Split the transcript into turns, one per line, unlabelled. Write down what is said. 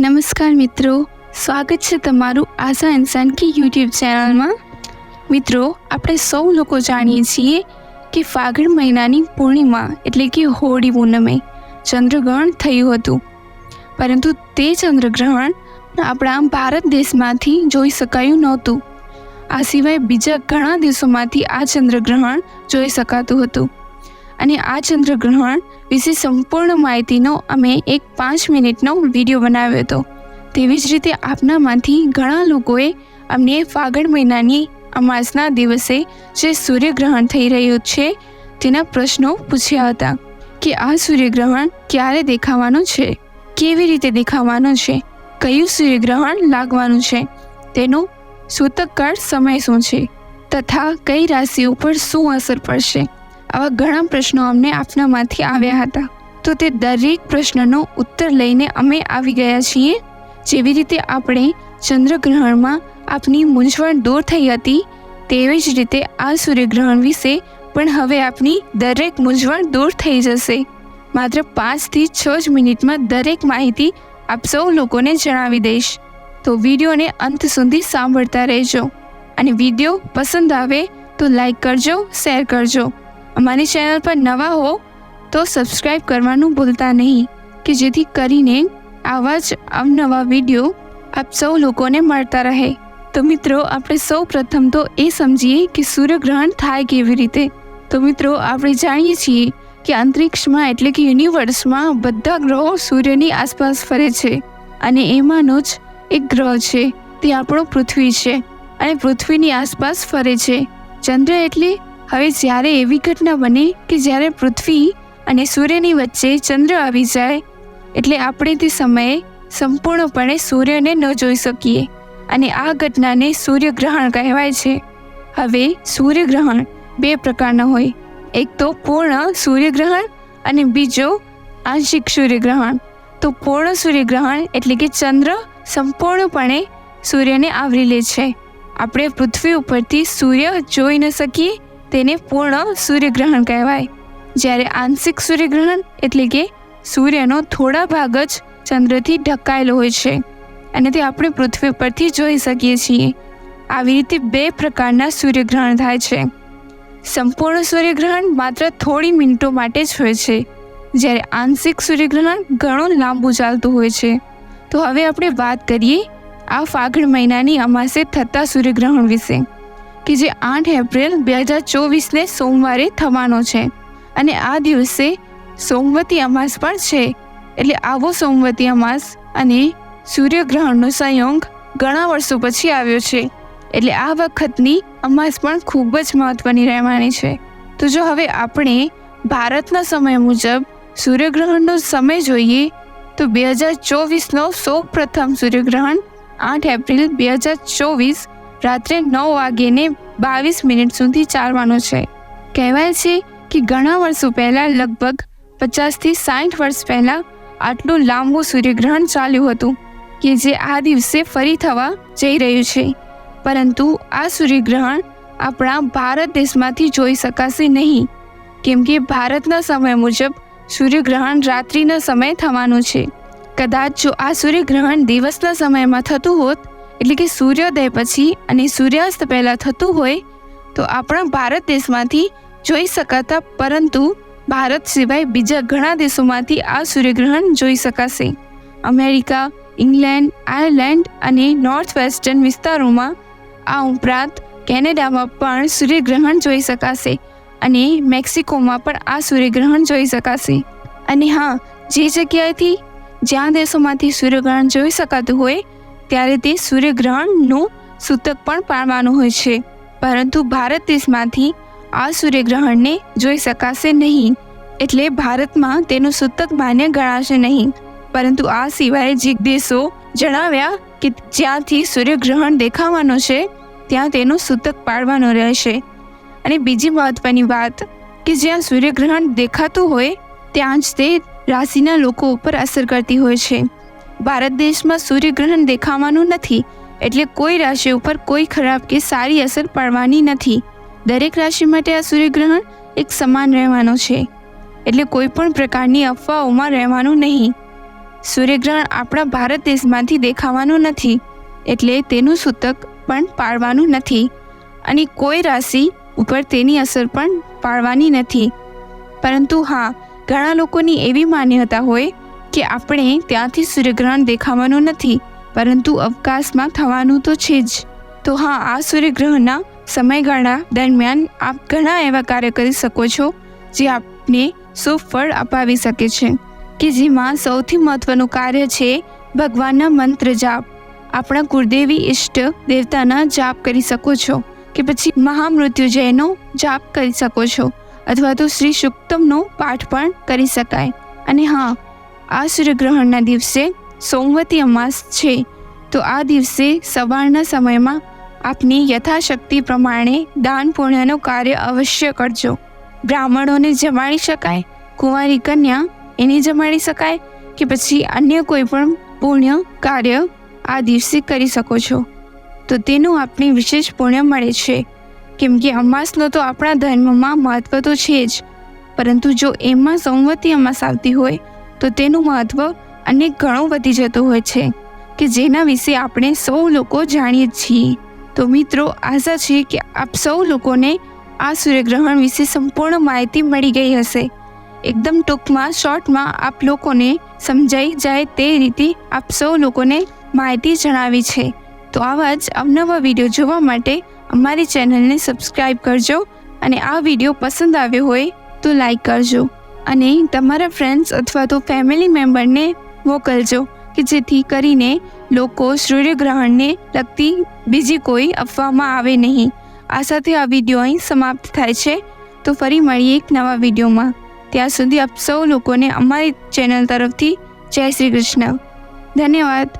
નમસ્કાર મિત્રો. સ્વાગત છે તમારું આશા ઇન્સાન કી યુટ્યુબ ચેનલમાં. મિત્રો, આપણે સૌ લોકો જાણીએ છીએ કે ફાગણ મહિનાની પૂર્ણિમા એટલે કે હોળી પૂનમે ચંદ્રગ્રહણ થયું હતું. પરંતુ તે ચંદ્રગ્રહણ આપણા ભારત દેશમાંથી જોઈ શકાયું નહોતું. આ સિવાય બીજા ઘણા દેશોમાંથી આ ચંદ્રગ્રહણ જોઈ શકાતું હતું. અને આ ચંદ્રગ્રહણ વિશે સંપૂર્ણ માહિતીનો અમે એક પાંચ મિનિટનો વીડિયો બનાવ્યો હતો. તેવી જ રીતે આપનામાંથી ઘણા લોકોએ અમને ફાગણ મહિનાની અમાસના દિવસે જે સૂર્યગ્રહણ થઈ રહ્યું છે તેના પ્રશ્નો પૂછ્યા હતા કે આ સૂર્યગ્રહણ ક્યારે દેખાવાનું છે? કેવી રીતે દેખાવાનું છે? કયું સૂર્યગ્રહણ લાગવાનું છે? તેનો સૂતકકાળ સમય શું છે? તથા કઈ રાશિ ઉપર શું અસર પડશે? આવા ઘણા પ્રશ્નો અમને આપનામાંથી આવ્યા હતા. તો તે દરેક પ્રશ્નનો ઉત્તર લઈને અમે આવી ગયા છીએ. જેવી રીતે આપણે ચંદ્રગ્રહણમાં આપની મૂંઝવણ દૂર થઈ હતી, તેવી જ રીતે આ સૂર્યગ્રહણ વિશે પણ હવે આપની દરેક મૂંઝવણ દૂર થઈ જશે. માત્ર પાંચથી છ જ મિનિટમાં દરેક માહિતી આપ સૌ લોકોને જણાવી દઈશ. તો વિડીયોને અંત સુધી સાંભળતા રહેજો. અને વીડિયો પસંદ આવે તો લાઈક કરજો, શેર કરજો. અમારી ચેનલ પર નવા હો તો સબસ્ક્રાઈબ કરવાનું ભૂલતા નહીં કે જેથી કરીને આવા જ અવનવા વીડિયો આપ સૌ લોકોને મળતા રહે. તો મિત્રો, આપણે સૌ પ્રથમ તો એ સમજીએ કે સૂર્યગ્રહણ થાય કેવી રીતે? તો મિત્રો, આપણે જાણીએ છીએ કે અંતરિક્ષમાં એટલે કે યુનિવર્સમાં બધા ગ્રહો સૂર્યની આસપાસ ફરે છે અને એમાંનો જ એક ગ્રહ છે તે આપણો પૃથ્વી છે અને પૃથ્વીની આસપાસ ફરે છે. ચંદ્ર એટલે હવે જ્યારે એવી ઘટના બને કે જ્યારે પૃથ્વી અને સૂર્યની વચ્ચે ચંદ્ર આવી જાય, એટલે આપણે તે સમયે સંપૂર્ણપણે સૂર્યને ન જોઈ શકીએ. અને આ ઘટનાને સૂર્યગ્રહણ કહેવાય છે. હવે સૂર્યગ્રહણ બે પ્રકારના હોય. એક તો પૂર્ણ સૂર્યગ્રહણ અને બીજો આંશિક સૂર્યગ્રહણ. તો પૂર્ણ સૂર્યગ્રહણ એટલે કે ચંદ્ર સંપૂર્ણપણે સૂર્યને આવરી લે છે. આપણે પૃથ્વી ઉપરથી સૂર્ય જોઈ ન શકીએ તેને પૂર્ણ સૂર્યગ્રહણ કહેવાય. જ્યારે આંશિક સૂર્યગ્રહણ એટલે કે સૂર્યનો થોડા ભાગ જ ચંદ્રથી ઢકાયેલો હોય છે. અને તે આપણે પૃથ્વી પરથી જોઈ શકીએ છીએ. આવી રીતે બે પ્રકારના સૂર્યગ્રહણ થાય છે. સંપૂર્ણ સૂર્યગ્રહણ માત્ર થોડી મિનિટો માટે જ હોય છે. જ્યારે આંશિક સૂર્યગ્રહણ ઘણું લાંબુ ચાલતું હોય છે. તો હવે આપણે વાત કરીએ આ ફાગણ મહિનાની અમાસે થતા સૂર્યગ્રહણ વિશે. કે જે આઠ એપ્રિલ બે હજાર ચોવીસને સોમવારે થવાનો છે. અને આ દિવસે સોમવતી અમાસ પણ છે. એટલે આવો સોમવતી અમાસ અને સૂર્યગ્રહણનો સંયોગ ઘણા વર્ષો પછી આવ્યો છે. એટલે આ વખતની અમાસ પણ ખૂબ જ મહત્વની રહેવાની છે. તો જો હવે આપણે ભારતના સમય મુજબ સૂર્યગ્રહણનો સમય જોઈએ, તો બે હજાર ચોવીસનો સૌ પ્રથમ સૂર્યગ્રહણ આઠ એપ્રિલ બે હજાર ચોવીસ રાત્રે નવ વાગ્યે બાવીસ મિનિટ સુધી ચાલવાનો છે. કહેવાય છે કે ઘણા વર્ષો પહેલાં, લગભગ પચાસથી સાઠ વર્ષ પહેલાં, આટલું લાંબુ સૂર્યગ્રહણ ચાલ્યું હતું કે જે આ દિવસે ફરી થવા જઈ રહ્યું છે. પરંતુ આ સૂર્યગ્રહણ આપણા ભારત દેશમાંથી જોઈ શકાશે નહીં, કેમ કે ભારતના સમય મુજબ સૂર્યગ્રહણ રાત્રિના સમયે થવાનું છે. કદાચ જો આ સૂર્યગ્રહણ દિવસના સમયમાં થતું હોત એટલે કે સૂર્યોદય પછી અને સૂર્યાસ્ત પહેલાં થતું હોય, તો આપણા ભારત દેશમાંથી જોઈ શકાતા, પરંતુ ભારત સિવાય બીજા ઘણા દેશોમાંથી આ સૂર્યગ્રહણ જોઈ શકાશે. અમેરિકા, ઇંગ્લેન્ડ, આયર્લેન્ડ અને નોર્થ વેસ્ટર્ન વિસ્તારોમાં આ ઉપરાંત કેનેડામાં પણ સૂર્યગ્રહણ જોઈ શકાશે અને મેક્સિકોમાં પણ આ સૂર્યગ્રહણ જોઈ શકાશે. અને હા, જે જગ્યાએથી જ્યાં દેશોમાંથી સૂર્યગ્રહણ જોઈ શકાતું હોય ત્યારે તે સૂર્યગ્રહણનું સૂતક પણ પાડવાનું હોય છે. પરંતુ ભારત દેશમાંથી આ સૂર્યગ્રહણને જોઈ શકાશે નહીં. એટલે ભારતમાં તેનું સૂતક માન્ય ગણાશે નહીં. પરંતુ આ સિવાય જે દેશો જણાવ્યા કે જ્યાંથી સૂર્યગ્રહણ દેખાવાનો છે, ત્યાં તેનું સૂતક પાડવાનું રહેશે. અને બીજી મહત્વની વાત કે જ્યાં સૂર્યગ્રહણ દેખાતું હોય, ત્યાં જ તે રાશિના લોકો ઉપર અસર કરતી હોય છે. ભારત દેશમાં સૂર્યગ્રહણ દેખાવાનું નથી, એટલે કોઈ રાશિ ઉપર કોઈ ખરાબ કે સારી અસર પડવાની નથી. દરેક રાશિ માટે આ સૂર્યગ્રહણ એક સમાન રહેવાનો છે, એટલે કોઈ પણ પ્રકારની અફવાઓમાં રહેવાનું નહીં. સૂર્યગ્રહણ આપણા ભારત દેશમાંથી દેખાવાનું નથી, એટલે તેનું સૂતક પણ પાળવાનું નથી, અને કોઈ રાશિ ઉપર તેની અસર પણ પાડવાની નથી. પરંતુ હા, ઘણા લોકોની એવી માન્યતા હોય કે આપણે ત્યાંથી સૂર્યગ્રહણ દેખાવાનું નથી, પરંતુ અવકાશમાં થવાનું તો છે જ. તો હા, આ સૂર્યગ્રહણના સમયગાળા દરમિયાન આપ ઘણા એવા કાર્ય કરી શકો છો, જે આપને સુફળ ફળ અપાવી શકે છે, કે જેમાં સૌથી મહત્વનું કાર્ય છે ભગવાનના મંત્ર જાપ. આપણા કુળદેવી ઈષ્ટ દેવતાના જાપ કરી શકો છો, કે પછી મહામૃત્યુજયનો જાપ કરી શકો છો, અથવા તો શ્રી સુક્તમનો પાઠ પણ કરી શકાય. અને હા આ સૂર્યગ્રહણના દિવસે સોમવતી અમાસ છે, તો આ દિવસે સવારના સમયમાં આપની યથાશક્તિ પ્રમાણે દાન પુણ્યનું કાર્ય અવશ્ય કરજો. બ્રાહ્મણોને જમાડી શકાય, કુંવારી કન્યા એને જમાડી શકાય કે પછી અન્ય કોઈ પણ પુણ્ય, કાર્ય આ દિવસે કરી શકો છો. તો તેનું આપને વિશેષ પુણ્ય મળે છે. કેમ કે અમાસનો તો આપણા ધર્મમાં મહત્વ તો છે જ, પરંતુ જો એમાં સંવતી અમાસ આવતી હોય તો તેનું મહત્વ અનેક ઘણું વધી જતું હોય છે કે જેના વિશે આપણે સૌ લોકો જાણીએ છીએ. તો મિત્રો, આશા છે કે આપ સૌ લોકોને આ સૂર્યગ્રહણ વિશે સંપૂર્ણ માહિતી મળી ગઈ હશે. એકદમ ટૂંકમાં, શોર્ટમાં આપ લોકોને સમજાઈ જાય તે રીતે આપ સૌ લોકોને માહિતી જણાવી છે. તો આવા જ અવનવા વીડિયો જોવા માટે અમારી ચેનલને સબસ્ક્રાઈબ કરજો અને આ વીડિયો પસંદ આવ્યો હોય તો લાઈક કરજો. અને તમારા ફ્રેન્ડ્સ અથવા તો ફેમિલી મેમ્બરને મોકલજો કે જેથી કરીને લોકો સૂર્યગ્રહણને લગતી બીજી કોઈ અફવામાં આવે નહીં આ સાથે આ વીડિયો અહીં સમાપ્ત થાય છે તો ફરી મળીએ એક નવા વિડીયોમાં ત્યાં સુધી આપ સૌ લોકોને અમારી ચેનલ તરફથી જય શ્રી કૃષ્ણ ધન્યવાદ